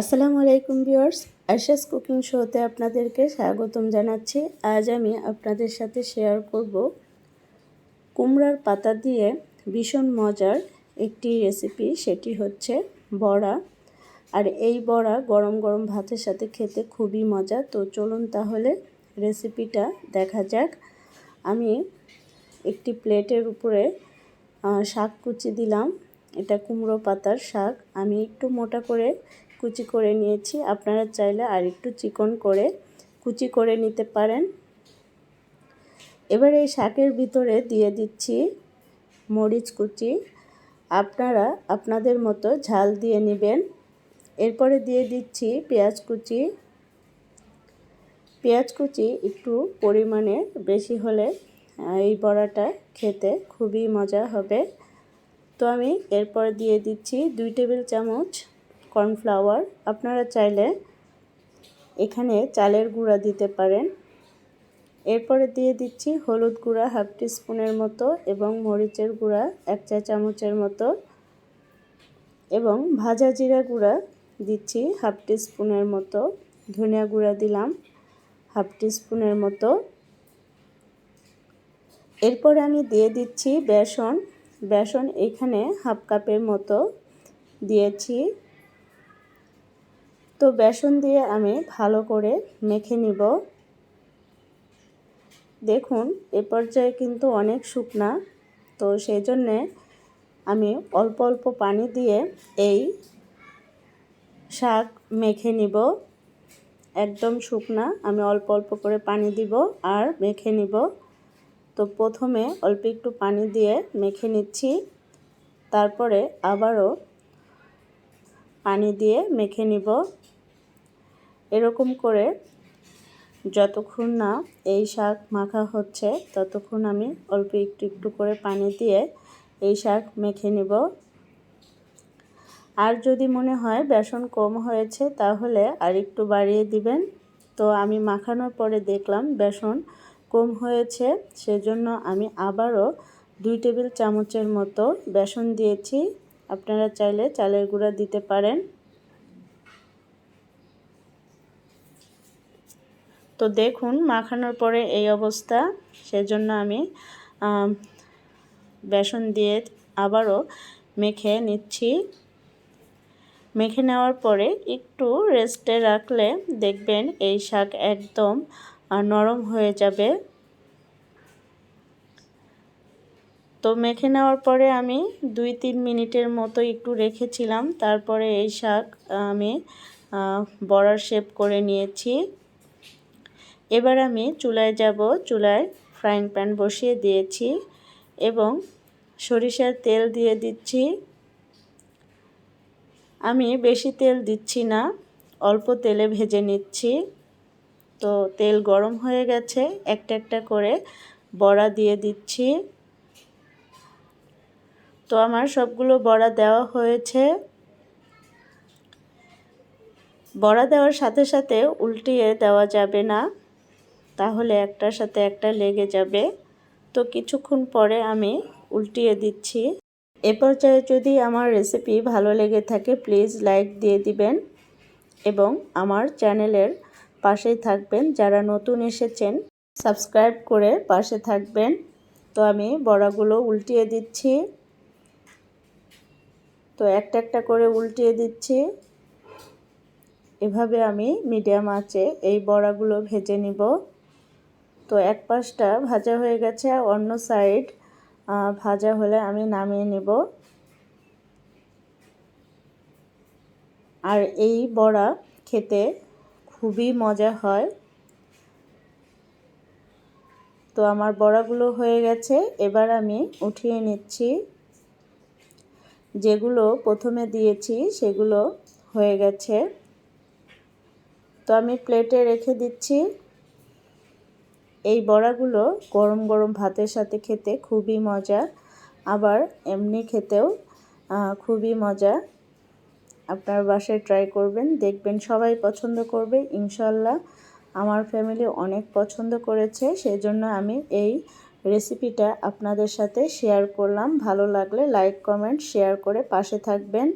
আসসালামু আলাইকুম viewers, Asha's cooking শোতে আপনাদেরকে স্বাগতম জানাচ্ছি। আজ আমি আপনাদের সাথে শেয়ার করব কুমড়ার পাতা দিয়ে ভীষণ মজার একটি রেসিপি, সেটি হচ্ছে বড়া। আর এই বড়া গরম গরম ভাতের সাথে খেতে খুবই মজা। তো চলুন তাহলে রেসিপিটা দেখা যাক। আমি একটি প্লেটের উপরে শাক কুচি দিলাম। এটা কুমড়ো পাতার শাক। আমি একটু মোটা করে কুচি করে নিয়েছি। আপনারা চাইলে আর একটু চিকন করে কুচি করে নিতে পারেন। এবার এই শাকের ভিতরে দিয়ে দিচ্ছি মরিচ কুচি। আপনারা আপনাদের মতো ঝাল দিয়ে নেবেন। এরপরে দিয়ে দিচ্ছি পেঁয়াজ কুচি। পেঁয়াজ কুচি একটু পরিমাণে বেশি হলে এই বড়াটা খেতে খুবই মজা হবে। তো আমি এরপর দিয়ে দিচ্ছি দুই টেবিল চামচ কর্নফ্লাওয়ার, আপনারা চাইলে এখানে চালের গুঁড়া দিতে পারেন। এরপরে দিয়ে দিচ্ছি হলুদ গুঁড়া হাফ স্পুনের মতো এবং মরিচের গুঁড়া এক চা চামচের মতো। এবং ভাজা জিরা গুঁড়া দিচ্ছি হাফ স্পুনের মতো। ধনিয়া গুঁড়া দিলাম হাফ স্পুনের মতো। এরপরে আমি দিয়ে দিচ্ছি বেসন। বেসন এখানে হাফ কাপের মতো দিয়েছি। তো বেসন দিয়ে আমি ভালো করে মেখে নিব। দেখুন, এ পর্যায়ে কিন্তু অনেক শুকনা। তো সেই জন্যে আমি অল্প অল্প পানি দিয়ে এই শাক মেখে নিব। একদম শুকনা, আমি অল্প অল্প করে পানি দিব আর মেখে নিব। তো প্রথমে অল্প একটু পানি দিয়ে মেখে নিচ্ছি। তারপরে আবারও পানি দিয়ে মেখে নিব। এরকম করে যতক্ষণ না এই শাক মাখা হচ্ছে, ততক্ষণ আমি অল্প একটু একটু করে পানি দিয়ে এই শাক মেখে নেব। আর যদি মনে হয় বেসন কম হয়েছে, তাহলে আর একটু বাড়িয়ে দিবেন। তো আমি মাখানোর পরে দেখলাম বেসন কম হয়েছে, সেজন্য আমি আবারও দুই টেবিল চামচের মতো বেসন দিয়েছি। আপনারা চাইলে চালের গুঁড়া দিতে পারেন। তো দেখুন, মাখানোর পরে এই অবস্থা। সেজন্য আমি বেসন দিয়ে আবারও মেখে নিচ্ছি। মেখে নেওয়ার পরে একটু রেস্টে রাখলে দেখবেন এই শাক একদম নরম হয়ে যাবে। তো মেখে নেওয়ার পরে আমি দুই তিন মিনিটের মতো একটু রেখেছিলাম। তারপরে এই শাক আমি বড়ার শেপ করে নিয়েছি। এবার আমি চুলায় যাব, চুলায় ফ্রাইং প্যান বসিয়ে দিয়েছি এবং সরিষার তেল দিয়ে দিচ্ছি। আমি বেশি তেল দিচ্ছি না, অল্প তেলে ভেজে নিচ্ছি। তো তেল গরম হয়ে গেছে, একটা একটা করে বড়া দিয়ে দিচ্ছি। তো আমার সবগুলো বড়া দেওয়া হয়েছে। বড়া দেওয়ার সাথে সাথে উল্টিয়ে দেওয়া যাবে না। তাহলে একটার সাথে একটা লেগে যাবে। তো কিছুক্ষণ পরে আমি উল্টিয়ে দিচ্ছি। এ পর্যায়ে যদি আমার রেসিপি ভালো লেগে থাকে প্লিজ লাইক দিয়ে দিবেন এবং আমার চ্যানেলের পাশেই থাকবেন। যারা নতুন এসেছেন সাবস্ক্রাইব করে পাশে থাকবেন। তো আমি বড়াগুলো উল্টিয়ে দিচ্ছি। তো একটা একটা করে উল্টিয়ে দিচ্ছি। এভাবে আমি মিডিয়াম আঁচে এই বড়াগুলো ভেজে নিব। তো এক পাশটা ভাজা হয়ে গেছে অন্য সাইড ভাজা হলে আমি নামিয়ে নেব। আর এই বড়া খেতে খুবই মজা হয়। তো আমার বড়াগুলো হয়ে গেছে, এবার আমি উঠিয়ে নিচ্ছি। যেগুলো প্রথমে দিয়েছি সেগুলো হয়ে গেছে। তো আমি প্লেটে রেখে দিচ্ছি। এই বড়াগুলো গরম গরম ভাতের সাথে খেতে খুবই মজা, আবার এমনি খেতেও খুবই মজা। আপনার বাসায় ট্রাই করবেন, দেখবেন সবাই পছন্দ করবে ইনশাল্লাহ আমার ফ্যামিলি অনেক পছন্দ করেছে, সেজন্য আমি এই রেসিপিটা আপনাদের সাথে শেয়ার করলাম। ভালো লাগলে লাইক কমেন্ট শেয়ার করে পাশে থাকবেন।